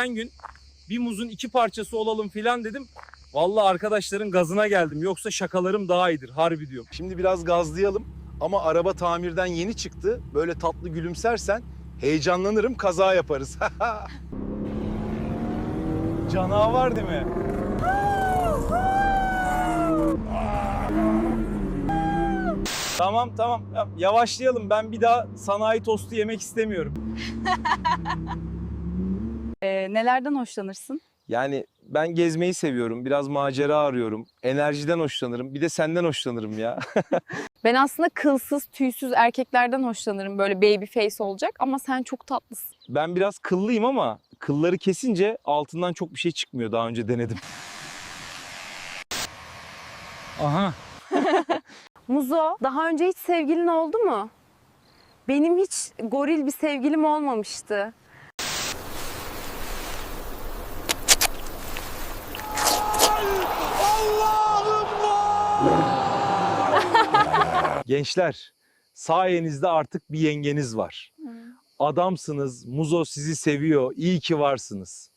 Geçen gün bir muzun iki parçası olalım filan dedim. Vallahi arkadaşların gazına geldim. Yoksa şakalarım daha iyidir. Harbi diyorum. Şimdi biraz gazlayalım ama araba tamirden yeni çıktı. Böyle tatlı gülümsersen heyecanlanırım kaza yaparız. Canavar değil mi? tamam tamam Ya- yavaşlayalım. Ben bir daha sanayi tostu yemek istemiyorum. Ee, nelerden hoşlanırsın? Yani ben gezmeyi seviyorum. Biraz macera arıyorum. Enerjiden hoşlanırım. Bir de senden hoşlanırım ya. Ben aslında kılsız, tüysüz erkeklerden hoşlanırım. Böyle baby face olacak ama sen çok tatlısın. Ben biraz kıllıyım ama kılları kesince altından çok bir şey çıkmıyor. Daha önce denedim. Aha. Muzo, daha önce hiç sevgilin oldu mu? Benim hiç goril bir sevgilim olmamıştı. Gençler, sayenizde artık bir yengeniz var. Adamsınız, Muzo sizi seviyor, iyi ki varsınız.